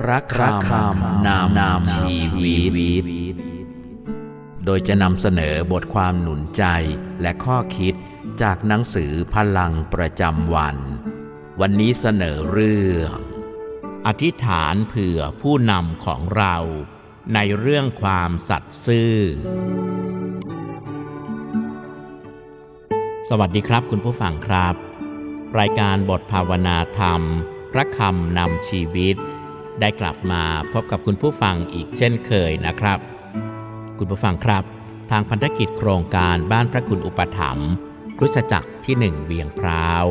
พระคำนำนำชีวิต โดยจะนำเสนอบทความหนุนใจและข้อคิดจากหนังสือพลังประจำวัน วันนี้เสนอเรื่อง อธิษฐานเผื่อผู้นำของเราในเรื่องความสัตย์ซื่อ สวัสดีครับคุณผู้ฟังครับ รายการบทภาวนาธรรม พระคำนำชีวิต ได้กลับมาพบกับคุณผู้ฟังอีกเช่นเคยนะครับ คุณผู้ฟังครับ ทางพันธกิจโครงการบ้านพระคุณอุปถัมภ์ครุสจักรที่หนึ่งเวียงพร้าว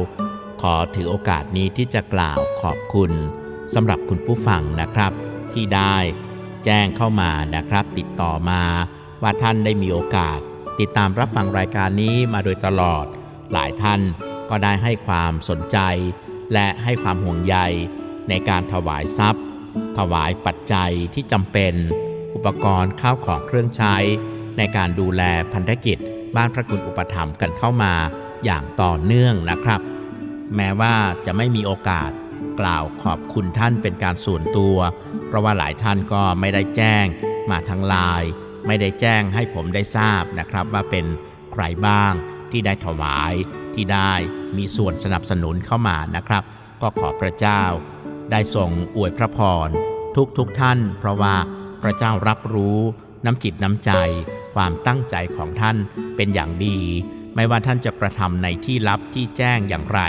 ขอถือโอกาสนี้ที่จะกล่าวขอบคุณสำหรับคุณผู้ฟังนะครับ ที่ได้แจ้งเข้ามานะครับ ติดต่อมาว่าท่านได้มีโอกาส ติดตามรับฟังรายการนี้มาโดยตลอด หลายท่านก็ได้ให้ความสนใจ และให้ความห่วงใยในการถวายทรัพย์ ถวายปัจจัยที่จำเป็น อุปกรณ์ข้าวของเครื่องใช้ ในการดูแลพันธกิจ บ้านพระคุณอุปถัมภ์กันเข้ามาอย่างต่อเนื่องนะครับ แม้ว่าจะไม่มีโอกาสกล่าวขอบคุณท่านเป็นการส่วนตัว เพราะว่าหลายท่านก็ไม่ได้แจ้งมาทางไลน์ไม่ได้แจ้งให้ผมได้ทราบนะครับว่าเป็นใครบ้างที่ได้ถวายที่ได้มีส่วนสนับสนุนเข้ามานะครับ ก็ขอพระเจ้า ได้ทรงอวยพระพร ทุกทุกท่าน เพราะว่าพระเจ้ารับรู้น้ำจิตน้ำใจ ความตั้งใจของท่านเป็นอย่างดี ไม่ว่าท่านจะกระทำในที่ลับที่แจ้งอย่างไร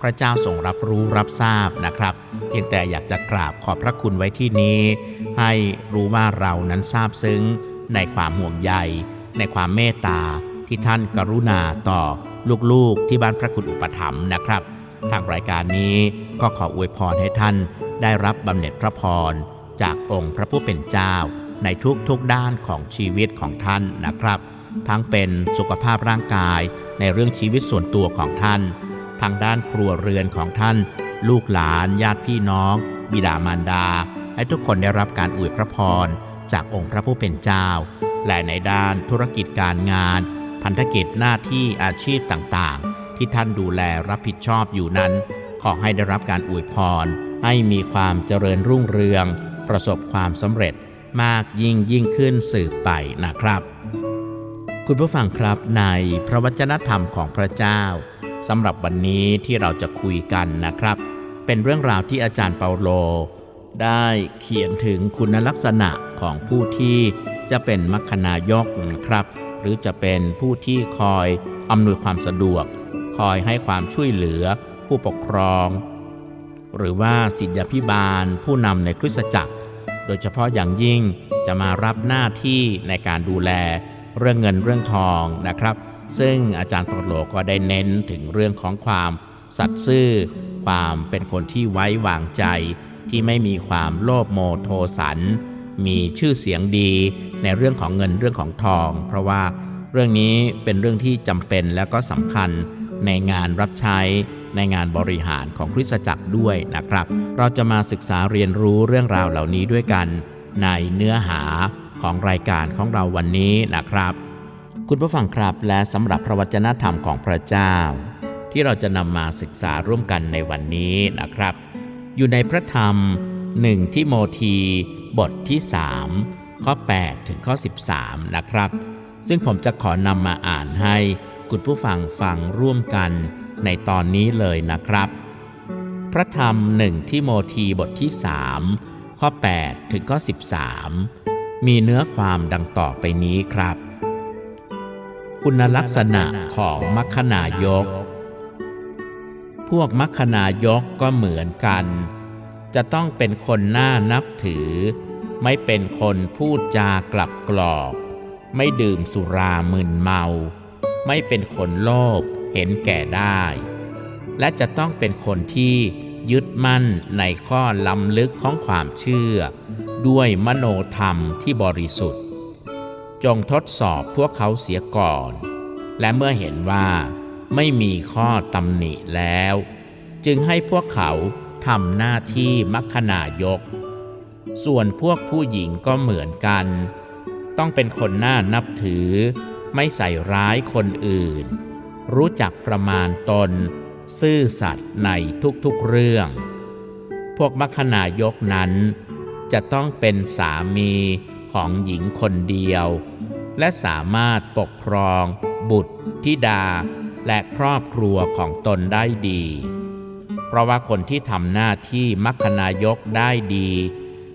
พระเจ้าทรงรับรู้รับทราบนะครับ เพียงแต่อยากจะกราบขอบพระคุณไว้ที่นี้ ให้รู้ว่าเรานั้นทราบซึ้ง ในความห่วงใย ในความเมตตาที่ท่านกรุณาต่อลูกๆที่บ้านพระคุณอุปถัมภ์นะครับ ทางรายการนี้ก็ขออวยพรให้ท่านได้รับบำเหน็จพระพร จากองค์พระผู้เป็นเจ้า ในทุกๆด้านของชีวิตของท่านนะครับ ทั้งเป็นสุขภาพร่างกายในเรื่องชีวิตส่วนตัวของท่าน ทางด้านครัวเรือนของท่าน ลูกหลานญาติพี่น้อง บิดามารดา ให้ทุกคนได้รับการอวยพระพร จากองค์พระผู้เป็นเจ้า และในด้านธุรกิจการงาน พันธกิจหน้าที่อาชีพต่างๆ ที่ท่านดูแลรับผิดชอบอยู่นั้น ขอให้ได้รับการอวยพร ให้มีความเจริญรุ่งเรือง ประสบความสำเร็จมากยิ่งยิ่งขึ้นสืบไปนะครับ คุณผู้ฟังครับในพระวจนะธรรมของพระเจ้าสำหรับวันนี้ที่เราจะคุยกันนะครับ เป็นเรื่องราวที่อาจารย์เปาโล ได้เขียนถึงคุณลักษณะของผู้ที่จะเป็นมัคคณายกนะครับ หรือจะเป็นผู้ที่คอยอำนวยความสะดวก คอยให้ความช่วยเหลือผู้ปกครอง หรือว่าศิษยาพิบาลผู้นำในคริสตจักร โดยเฉพาะอย่างยิ่งจะมารับหน้าที่ในการดูแลเรื่องเงินเรื่องทองนะครับ ซึ่งอาจารย์เปาโลก็ได้เน้นถึงเรื่องของความสัตย์ซื่อ ความเป็นคนที่ไว้วางใจ ที่ไม่มีความโลภโมโทสัน มีชื่อเสียงดีในเรื่องของเงินเรื่องของทอง เพราะว่าเรื่องนี้เป็นเรื่องที่จำเป็นและก็สำคัญ ในงานรับใช้ในงานบริหารของคริสตจักรด้วยนะครับ เราจะมาศึกษาเรียนรู้เรื่องราวเหล่านี้ด้วยกันในเนื้อหาของรายการของเราวันนี้นะครับ คุณผู้ฟังครับและสำหรับพระวจนะธรรมของพระเจ้า ที่เราจะนำมาศึกษาร่วมกันในวันนี้นะครับ อยู่ในพระธรรม1ทิโมธีบทที่ 3 ข้อ 8 ถึงข้อ 13 นะครับ ซึ่งผมจะขอนำมาอ่านให้ คุณผู้ฟังฟังร่วมกันในตอนนี้เลยนะครับ พระธรรม1ทิโมธีบทที่ 3 ข้อ 8 ถึงข้อ 13 มีเนื้อความดังต่อไปนี้ครับ คุณลักษณะของมัคคณายก พวกมัคคณายกก็เหมือนกัน จะต้องเป็นคนน่านับถือ ไม่เป็นคนพูดจากลับกรอก ไม่ดื่มสุรามึนเมา ไม่เป็นคนโลภเห็นแก่ได้ และจะต้องเป็นคนที่ยึดมั่นในข้อล้ำลึกของความเชื่อ ด้วยมโนธรรมที่บริสุทธิ์ จงทดสอบพวกเขาเสียก่อน และเมื่อเห็นว่าไม่มีข้อตำหนิแล้ว จึงให้พวกเขาทำหน้าที่มัคคณายก ส่วนพวกผู้หญิงก็เหมือนกัน ต้องเป็นคนน่านับถือ ไม่ใส่ร้ายคนอื่น รู้จักประมาณตน ซื่อสัตย์ในทุกๆเรื่อง พวกมัคคณายกนั้น จะต้องเป็นสามีของหญิงคนเดียว และสามารถปกครอง บุตรธิดา และครอบครัวของตนได้ดี เพราะว่าคนที่ทำหน้าที่มัคคณายกได้ดี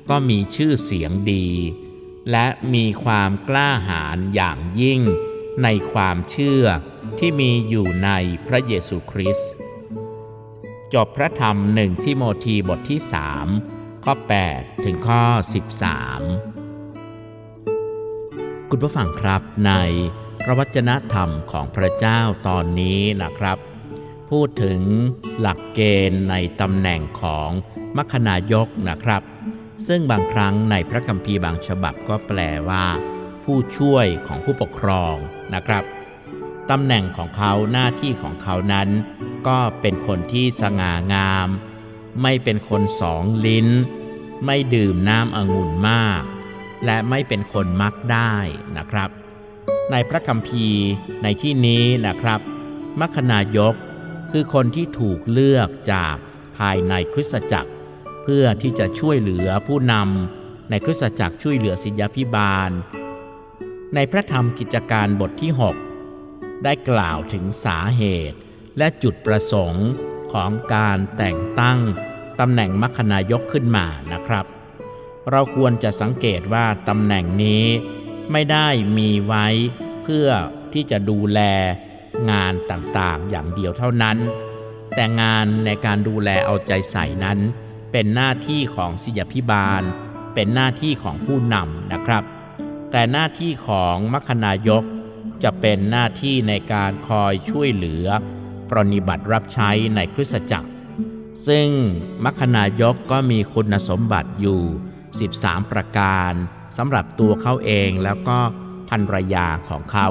ก็มีชื่อเสียงดีและมีความกล้าหาญอย่างยิ่ง ในความเชื่อที่มีอยู่ในพระเยซูคริสต์จบพระธรรมหนึ่งที่โมธีบทที่3ข้อ 8 ถึงข้อ 13 คุณผู้ฟังครับในพระวจนะธรรมของพระเจ้าตอนนี้นะครับ พูดถึงหลักเกณฑ์ในตำแหน่งของมัคคณายกนะครับ ซึ่งบางครั้งในพระคัมภีร์บางฉบับก็แปลว่า ผู้ช่วยของผู้ปกครองนะครับตำแหน่งของเขาหน้าที่ของเขานั้น ก็เป็นคนที่สง่างาม ไม่เป็นคนสองลิ้น ไม่ดื่มน้ำองุ่นมาก และไม่เป็นคนมักได้นะครับ ในพระคัมภีร์ในที่นี้นะครับมัคคณายกคือคนที่ถูกเลือกจากภายในคริสตจักร เพื่อที่จะช่วยเหลือผู้นำในคริสตจักรช่วยเหลือศิยาพิบาล ในพระธรรมกิจการบทที่ 6 ได้กล่าวถึงสาเหตุ และจุดประสงค์ของการแต่งตั้งตำแหน่งมัคคณายกขึ้นมานะครับ เราควรจะสังเกตว่าตำแหน่งนี้ไม่ได้มีไว้เพื่อที่จะดูแลงานต่างๆ อย่างเดียวเท่านั้น แต่งานในการดูแลเอาใจใส่นั้น เป็นหน้าที่ของศิยพิบาล เป็นหน้าที่ของผู้นำนะครับ แต่หน้าที่ของมัคคณายกจะเป็นหน้าที่ในการคอยช่วยเหลือ ปรนนิบัติรับใช้ในคริสตจักร ซึ่งมัคคณายกก็มีคุณสมบัติอยู่ 13 ประการสำหรับตัวเขาเองแล้วก็ภรรยาของเขา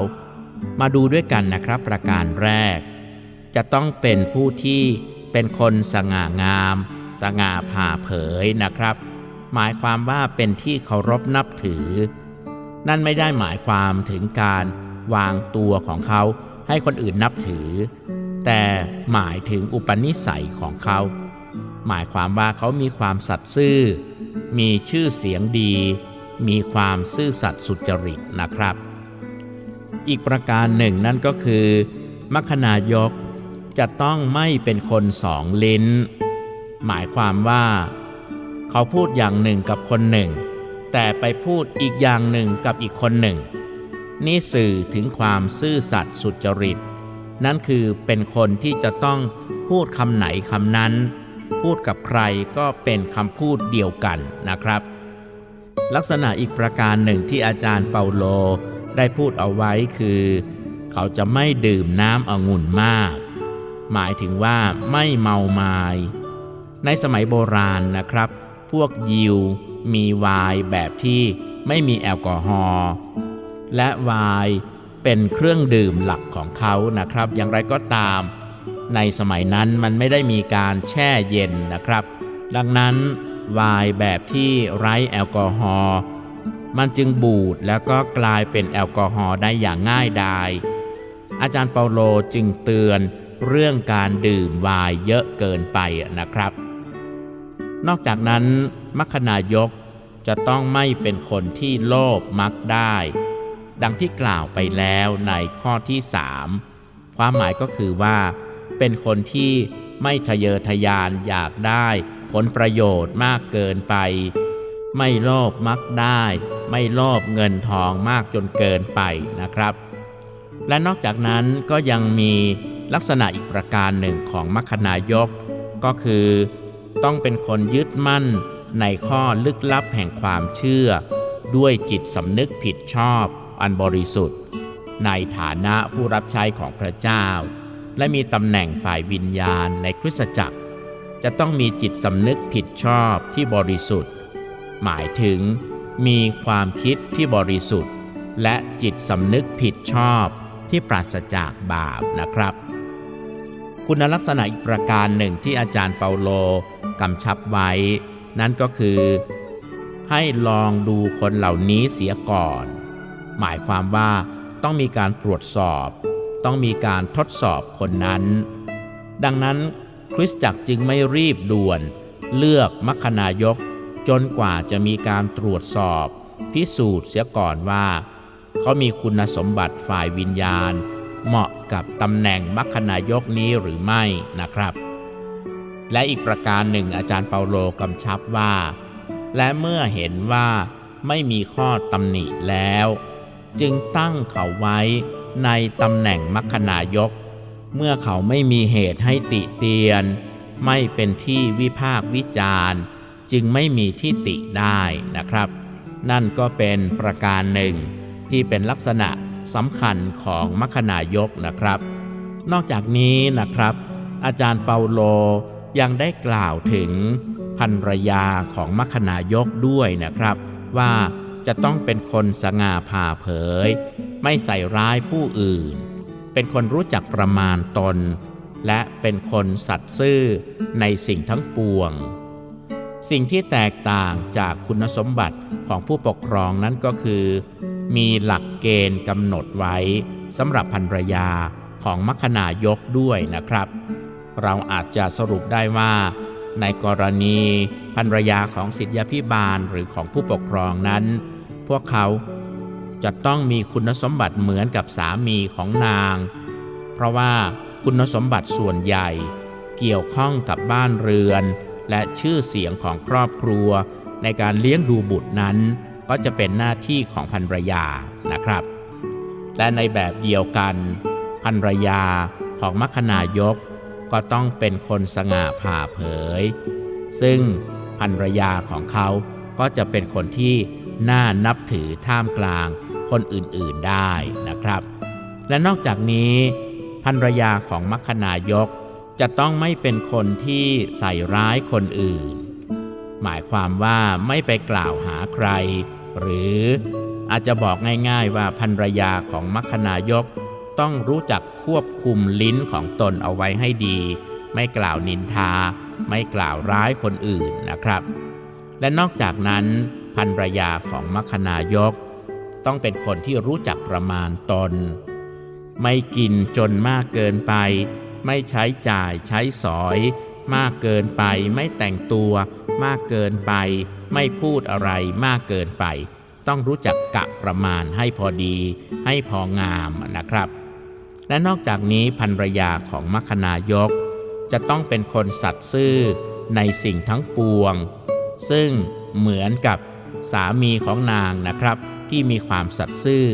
มาดูด้วยกันนะครับประการแรก จะต้องเป็นผู้ที่เป็นคนสง่างาม สง่าผ่าเผยนะครับ หมายความว่าเป็นที่เคารพนับถือ นั่นไม่ได้หมายความถึงการวางตัวของเขาให้คนอื่นนับถือ แต่หมายถึงอุปนิสัยของเขา หมายความว่าเขามีความสัตย์ซื่อ มีชื่อเสียงดี มีความซื่อสัตย์สุจริตนะครับ อีกประการหนึ่งนั่นก็คือมัคคณายกจะต้องไม่เป็นคนสองลิ้น หมายความว่า เขาพูดอย่างหนึ่งกับคนหนึ่ง แต่ไปพูดอีกอย่างหนึ่งกับอีกคนหนึ่ง นี่สื่อถึงความซื่อสัตย์สุจริต นั่นคือเป็นคนที่จะต้องพูดคำไหนคำนั้น พูดกับใครก็เป็นคำพูดเดียวกันนะครับ ลักษณะอีกประการหนึ่งที่อาจารย์เปาโลได้พูดเอาไว้คือ เขาจะไม่ดื่มน้ำองุ่นมาก หมายถึงว่าไม่เมาไมาย ในสมัยโบราณนะครับ พวกยิว มีไวน์แบบที่ไม่มีแอลกอฮอล์และไวน์เป็นเครื่องดื่มหลักของเขานะครับ อย่างไรก็ตาม ในสมัยนั้นมันไม่ได้มีการแช่เย็นนะครับ ดังนั้นไวน์แบบที่ไร้แอลกอฮอล์มันจึงบูดแล้วก็กลายเป็นแอลกอฮอล์ได้อย่างง่ายดายอาจารย์เปาโลจึงเตือนเรื่องการดื่มไวน์เยอะเกินไปนะครับ นอกจากนั้น มัคคณายกจะต้องไม่เป็นคนที่โลภมักได้ ดังที่กล่าวไปแล้วในข้อที่สามความหมายก็คือว่า เป็นคนที่ไม่ทะเยอทะยานอยากได้ผลประโยชน์มากเกินไป ไม่โลภมักได้ ไม่โลภเงินทองมากจนเกินไปนะครับ และนอกจากนั้นก็ยังมีลักษณะอีกประการหนึ่งของมัคคณายก ก็คือ ต้องเป็นคนยึดมั่น ในข้อลึกลับแห่งความเชื่อ ด้วยจิตสำนึกผิดชอบอันบริสุทธิ์ ในฐานะผู้รับใช้ของพระเจ้า และมีตำแหน่งฝ่ายวิญญาณในคริสตจักร จะต้องมีจิตสำนึกผิดชอบที่บริสุทธิ์ หมายถึง มีความคิดที่บริสุทธิ์ และจิตสำนึกผิดชอบที่ปราศจากบาปนะครับ คุณลักษณะอีกประการหนึ่งที่อาจารย์เปาโลกำชับไว้ นั่นก็คือ ให้ลองดูคนเหล่านี้เสียก่อน หมายความว่าต้องมีการตรวจสอบ ต้องมีการทดสอบคนนั้น ดังนั้นคริสตจักรจึงไม่รีบด่วน เลือกมัคคนายกจนกว่าจะมีการตรวจสอบ พิสูจน์เสียก่อนว่า เขามีคุณสมบัติฝ่ายวิญญาณ เหมาะกับตำแหน่งมัคคนายกนี้หรือไม่นะครับ และอีกประการหนึ่งอาจารย์เปาโลกำชับว่า และเมื่อเห็นว่าไม่มีข้อตำหนิแล้ว จึงตั้งเขาไว้ในตำแหน่งมัคคนายก เมื่อเขาไม่มีเหตุให้ติเตียน ไม่เป็นที่วิพากวิจารณ์จึงไม่มีที่ติได้นะครับ นั่นก็เป็นประการหนึ่ง ที่เป็นลักษณะสำคัญของมัคคนายกนะครับ นอกจากนี้นะครับ อาจารย์เปาโล ยังได้กล่าวถึงภรรยาของมคคนายกด้วยนะครับ ว่าจะต้องเป็นคนสง่าผ่าเผย ไม่ใส่ร้ายผู้อื่น เป็นคนรู้จักประมาณตน และเป็นคนสัตย์ซื่อในสิ่งทั้งปวง สิ่งที่แตกต่างจากคุณสมบัติของผู้ปกครองนั้นก็คือ มีหลักเกณฑ์กำหนดไว้สำหรับภรรยาของมคคนายกด้วยนะครับ เราอาจจะสรุปได้ว่า ในกรณีภรรยาของศิษยาพิบาลหรือของผู้ปกครองนั้น พวกเขาจะต้องมีคุณสมบัติเหมือนกับสามีของนาง เพราะว่าคุณสมบัติส่วนใหญ่ เกี่ยวข้องกับบ้านเรือน และชื่อเสียงของครอบครัว ในการเลี้ยงดูบุตรนั้น ก็จะเป็นหน้าที่ของภรรยานะครับ และในแบบเดียวกันภรรยาของมัคคนายก ก็ต้องเป็นคนสง่าผ่าเผย ซึ่งภรรยาของเขาก็จะเป็นคนที่น่านับถือท่ามกลางคนอื่นๆได้นะครับ และนอกจากนี้ภรรยาของมัคคนายกจะต้องไม่เป็นคนที่ใส่ร้ายคนอื่น หมายความว่าไม่ไปกล่าวหาใคร หรืออาจจะบอกง่ายๆว่าภรรยาของมัคคนายก ต้องรู้จักควบคุมลิ้นของตนเอาไว้ให้ดี ไม่กล่าวนินทา ไม่กล่าวร้ายคนอื่นนะครับ และนอกจากนั้นภรรยาของมคคนายก ต้องเป็นคนที่รู้จักประมาณตน ไม่กินจนมากเกินไป ไม่ใช้จ่ายใช้สอย มากเกินไป ไม่แต่งตัว มากเกินไป ไม่พูดอะไรมากเกินไป ต้องรู้จักกะประมาณให้พอดี ให้พองามนะครับ และนอกจากนี้ภรรยาของมคคนายก จะต้องเป็นคนสัตย์ซื่อในสิ่งทั้งปวง ซึ่งเหมือนกับสามีของนางนะครับ ที่มีความสัตย์ซื่อ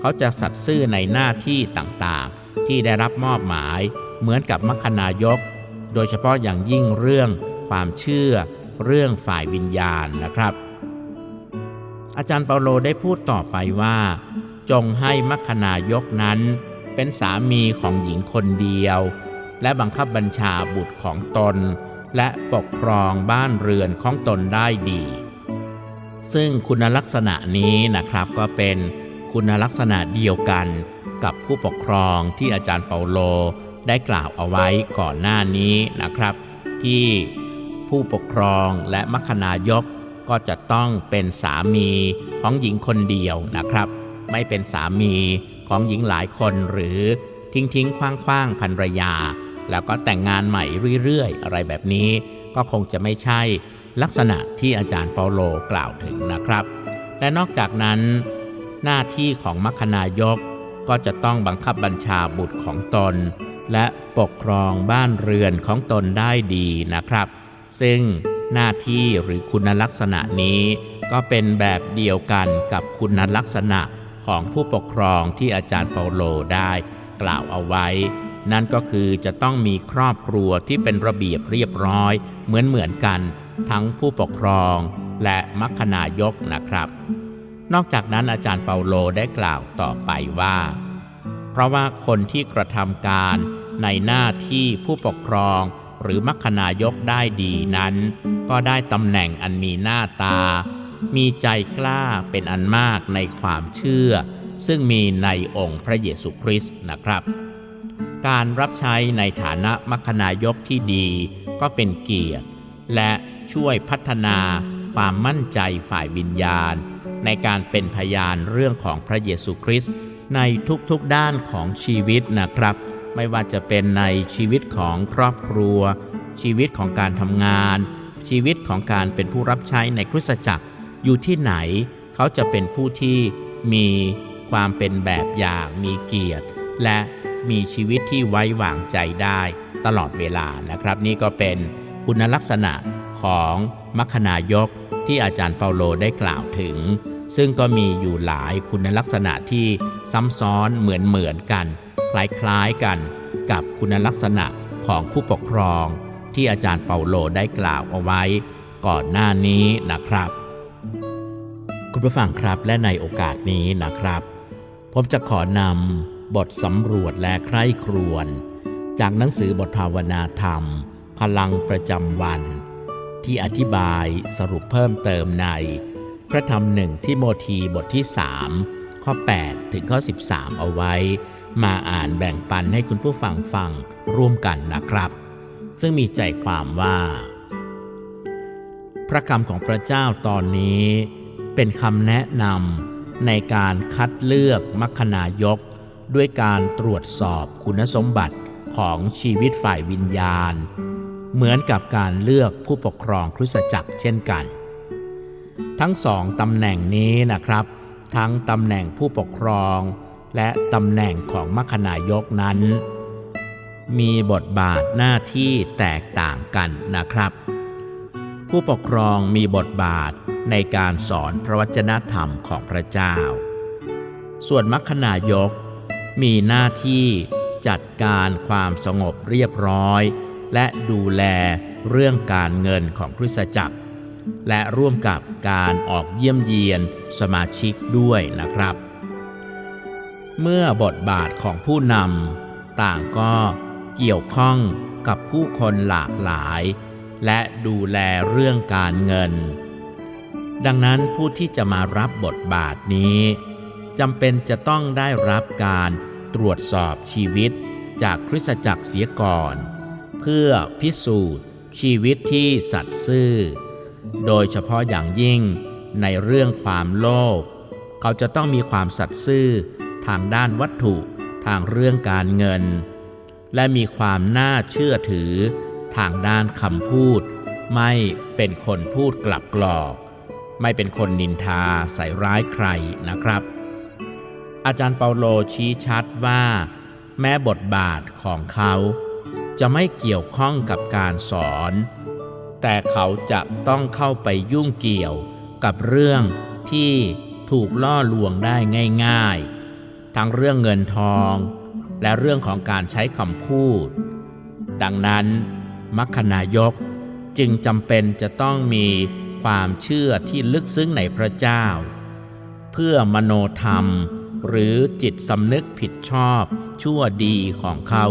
เขาจะสัตย์ซื่อในหน้าที่ต่างๆ ที่ได้รับมอบหมายเหมือนกับมคคนายก โดยเฉพาะอย่างยิ่งเรื่องความเชื่อเรื่องฝ่ายวิญญาณนะครับ อาจารย์เปาโลได้พูดต่อไปว่า จงให้มคคนายกนั้น เป็นสามีของหญิงคนเดียว และบังคับบัญชาบุตรของตน และปกครองบ้านเรือนของตนได้ดี ซึ่งคุณลักษณะนี้นะครับก็เป็นคุณลักษณะเดียวกันกับผู้ปกครองที่อาจารย์เปาโลได้กล่าวเอาไว้ก่อนหน้านี้นะครับ ที่ผู้ปกครองและมัคคนายกก็จะต้องเป็นสามีของหญิงคนเดียวนะครับ ไม่เป็นสามี ของหญิงหลายคนหรือทิ้งทิ้งคว้างคว้างภรรยา แล้วก็แต่งงานใหม่เรื่อยๆ อะไรแบบนี้ ก็คงจะไม่ใช่ลักษณะที่อาจารย์เปาโลกล่าวถึงนะครับ และนอกจากนั้น หน้าที่ของมัคนายกก็จะต้องบังคับบัญชาบุตรของตน และปกครองบ้านเรือนของตนได้ดีนะครับ ซึ่งหน้าที่หรือคุณลักษณะนี้ ก็เป็นแบบเดียวกันกับคุณลักษณะ ของผู้ปกครองที่อาจารย์เปาโลได้กล่าวเอาไว้ นั่นก็คือจะต้องมีครอบครัวที่เป็นระเบียบเรียบร้อย เหมือนเหมือนกัน ทั้งผู้ปกครองและมัคคนายกนะครับ นอกจากนั้นอาจารย์เปาโลได้กล่าวต่อไปว่า เพราะว่าคนที่กระทำการในหน้าที่ผู้ปกครองหรือมัคคนายกได้ดีนั้น ก็ได้ตำแหน่งอันมีหน้าตา มีใจกล้าเป็นอันมากในความเชื่อ ซึ่งมีในองค์พระเยซูคริสต์นะครับ การรับใช้ในฐานะมัคคณายกที่ดีก็เป็นเกียรติ และช่วยพัฒนาความมั่นใจฝ่ายวิญญาณ ในการเป็นพยานเรื่องของพระเยซูคริสต์ในทุกๆด้านของชีวิตนะครับ ไม่ว่าจะเป็นในชีวิตของครอบครัว ชีวิตของการทำงาน ชีวิตของการเป็นผู้รับใช้ในคริสตจักร อยู่ที่ไหน เขาจะเป็นผู้ที่มีความเป็นแบบอย่างมีเกียรติ และมีชีวิตที่ไว้วางใจได้ตลอดเวลานะครับ นี่ก็เป็นคุณลักษณะของมัคคณายกที่อาจารย์เปาโลได้กล่าวถึง ซึ่งก็มีอยู่หลายคุณลักษณะที่ซ้ำซ้อนเหมือนเหมือนกัน คล้ายๆกันกับคุณลักษณะของผู้ปกครอง ที่อาจารย์เปาโลได้กล่าวเอาไว้ ก่อนหน้านี้นะครับ คุณผู้ฟังครับและในโอกาสนี้นะครับ ผมจะขอนำบทสำรวจและใคร่ครวญจากหนังสือบทภาวนาธรรม พลังประจำวัน ที่อธิบายสรุปเพิ่มเติมใน พระธรรมหนึ่งที่โมธีบทที่ 3 ข้อ 8 ถึงข้อ 13 เอาไว้ มาอ่านแบ่งปันให้คุณผู้ฟังฟังร่วมกันนะครับ ซึ่งมีใจความว่า พระคำของพระเจ้าตอนนี้ เป็นคำแนะนำในการคัดเลือกมัคคณายก ด้วยการตรวจสอบคุณสมบัติของชีวิตฝ่ายวิญญาณ เหมือนกับการเลือกผู้ปกครองคริสตจักรเช่นกัน ทั้งสองตำแหน่งนี้นะครับ ทั้งตำแหน่งผู้ปกครอง และตำแหน่งของมัคคณายกนั้น มีบทบาทหน้าที่แตกต่างกันนะครับ ผู้ปกครองมีบทบาทในการสอนพระวจนะธรรมของพระเจ้า ส่วนมัคคณายก มีหน้าที่จัดการความสงบเรียบร้อย และดูแลเรื่องการเงินของคริสตจักร และร่วมกับการออกเยี่ยมเยียนสมาชิกด้วยนะครับ เมื่อบทบาทของผู้นำต่างก็เกี่ยวข้องกับผู้คนหลากหลาย และดูแลเรื่องการเงิน ดังนั้นผู้ที่จะมารับบทบาทนี้จำเป็นจะต้องได้รับการตรวจสอบชีวิตจากคริสตจักรเสียก่อน เพื่อพิสูจน์ชีวิตที่สัตย์ซื่อ โดยเฉพาะอย่างยิ่งในเรื่องความโลภเขาจะต้องมีความสัตย์ซื่อทางด้านวัตถุทางเรื่องการเงิน และมีความน่าเชื่อถือ ทางด้านคำพูด ไม่เป็นคนพูดกลับกรอก ไม่เป็นคนนินทาใส่ร้ายใครนะครับ อาจารย์เปาโลชี้ชัดว่า แม้บทบาทของเขาจะไม่เกี่ยวข้องกับการสอน แต่เขาจะต้องเข้าไปยุ่งเกี่ยวกับเรื่องที่ถูกล่อลวงได้ง่าย ๆ ทั้งเรื่องเงินทอง และเรื่องของการใช้คำพูด ดังนั้น มัคคณายก จึงจำเป็นจะต้องมีความเชื่อที่ลึกซึ้งในพระเจ้า เพื่อมโนธรรม หรือจิตสำนึกผิดชอบชั่วดีของเขา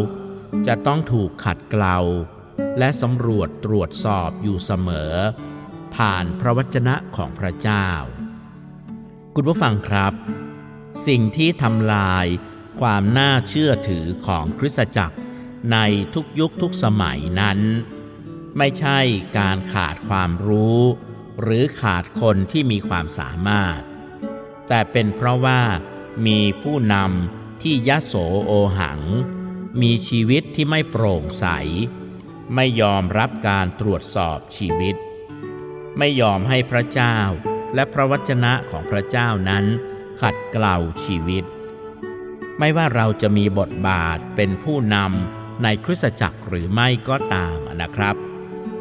จะต้องถูกขัดเกลา และสำรวจตรวจสอบอยู่เสมอ ผ่านพระวจนะของพระเจ้า คุณผู้ฟังครับ สิ่งที่ทำลายความน่าเชื่อถือของคริสตจักร ในทุกยุคทุกสมัยนั้น ไม่ใช่การขาดความรู้ หรือขาดคนที่มีความสามารถ แต่เป็นเพราะว่ามีผู้นำที่ยะโสโอหัง มีชีวิตที่ไม่โปร่งใส ไม่ยอมรับการตรวจสอบชีวิต ไม่ยอมให้พระเจ้าและพระวจนะของพระเจ้านั้นขัดเกลาชีวิต ไม่ว่าเราจะมีบทบาทเป็นผู้นำ ในคริสตจักรหรือไม่ก็ตามนะครับ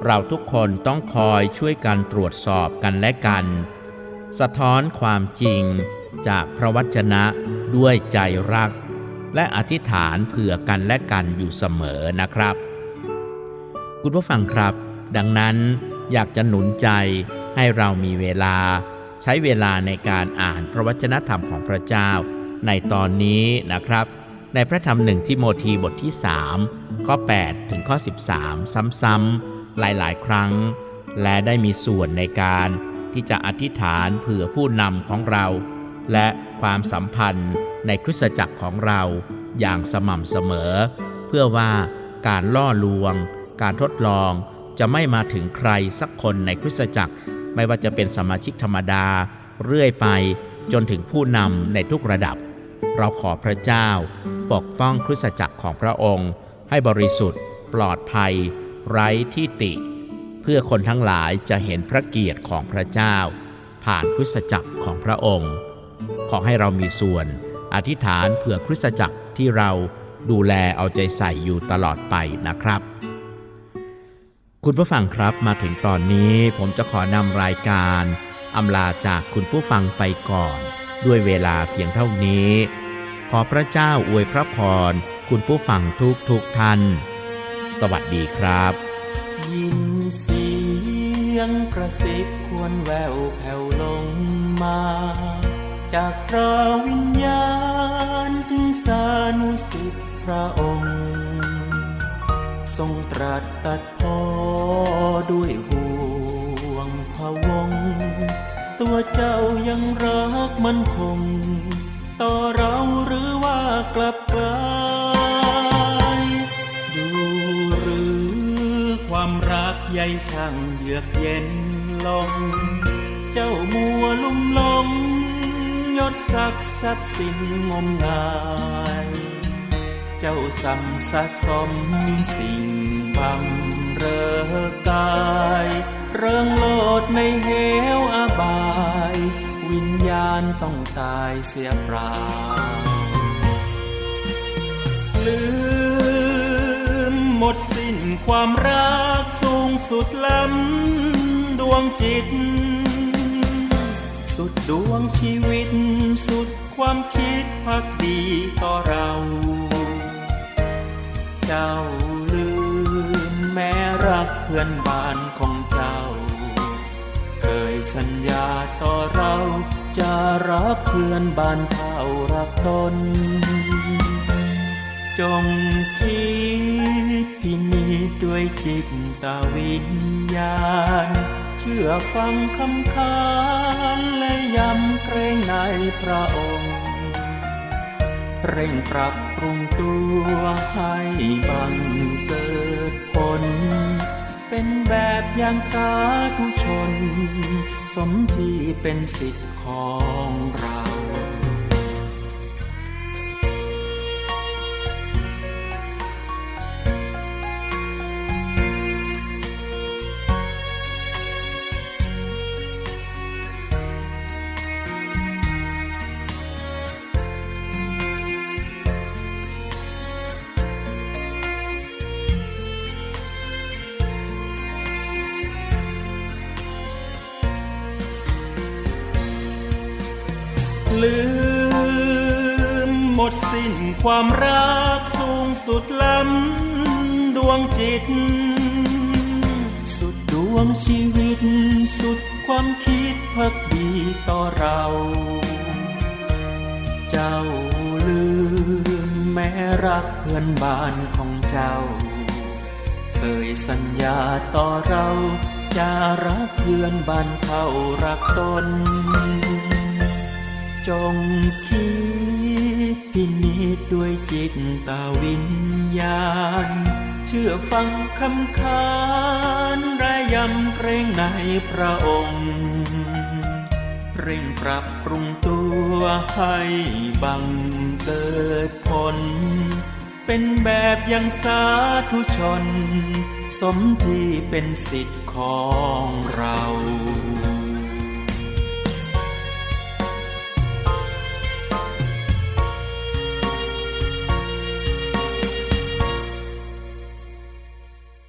เราทุกคนต้องคอยช่วยกันตรวจสอบกันและกัน สะท้อนความจริงจากพระวจนะด้วยใจรัก และอธิษฐานเผื่อกันและกันอยู่เสมอนะครับ คุณผู้ฟังครับ ดังนั้นอยากจะหนุนใจให้เรามีเวลา ใช้เวลาในการอ่านพระวจนะธรรมของพระเจ้าในตอนนี้นะครับ ในพระธรรมหนึ่งที่โมธีบทที่ 3 ข้อ 8 ถึงข้อ 13 ซ้ำๆหลายๆ ครั้ง และได้มีส่วนในการที่จะอธิษฐานเผื่อผู้นำของเรา และความสัมพันธ์ในคริสตจักรของเราอย่างสม่ำเสมอ เพื่อว่าการล่อลวง การทดลองจะไม่มาถึงใครสักคนในคริสตจักร ไม่ว่าจะเป็นสมาชิกธรรมดา เรื่อยไปจนถึงผู้นำในทุกระดับ เราขอพระเจ้า ปกป้องคริสตจักรของพระองค์ ให้บริสุทธิ์ ปลอดภัย ไร้ที่ติ เพื่อคนทั้งหลายจะเห็นพระเกียรติของพระเจ้า ผ่านคริสตจักรของพระองค์ ขอให้เรามีส่วนอธิษฐานเผื่อคริสตจักรที่เราดูแลเอาใจใส่อยู่ตลอดไปนะครับ คุณผู้ฟังครับมาถึงตอนนี้ผมจะขอนำรายการอำลาจากคุณผู้ฟังไปก่อน ด้วยเวลาเพียงเท่านี้ อพระเจ้าอวยพระพร คุณผู้ฟังทุกทุกท่าน สวัสดีครับ ยินเสียงกระซิบควรแววแผ่วลงมา จากพระวิญญาณถึงสานุสิทธิพระองค์ ทรงตรัสตัดพอด้วยห่วงพะวง ตัวเจ้ายังรักมันคง ต่อเรา กลับกลายอยู่หรือความรักใยช่างเยือกเย็นลง เจ้ามัวลุ่มหลงยศศักดิ์ทรัพย์สินงมงาย เจ้าสัมสะสมสิ่งบำเรอกาย เริงโลดในเหวอบาย วิญญาณต้องตายเสียเปล่า ลืม หมดสิ้นความรักสูงสุดล้ำดวงจิต สุดดวงชีวิต สุดความคิดพักดีต่อเรา เจ้าลืมแม้รักเพื่อนบ้านของเจ้า เคยสัญญาต่อเราจะรักเพื่อนบ้านเท่ารักตน จงคิดที่นี้ด้วยจิตตาวิญญาณ เชื่อฟังคำคานและย้ำเกรงในพระองค์ เร่งปรับปรุงตัวให้บังเกิดผล เป็นแบบอย่างสาธุชน สมที่เป็นสิทธิ์ของเรา ดสิ้นความรักสูงสุดล้ำดวงจิต สุดดวงชีวิต สุดความคิดพักดีต่อเรา เจ้าลืมแม้รักเพื่อนบ้านของเจ้า เคยสัญญาต่อเราจะรักเพื่อนบ้านเท่ารักตน จงคิด จิตตาวิญญาณ เชื่อฟังคำคานระยำเกรงในพระองค์ เร่งปรับปรุงตัวให้บังเกิดผล เป็นแบบอย่างสาธุชน สมที่เป็นสิทธิ์ของเรา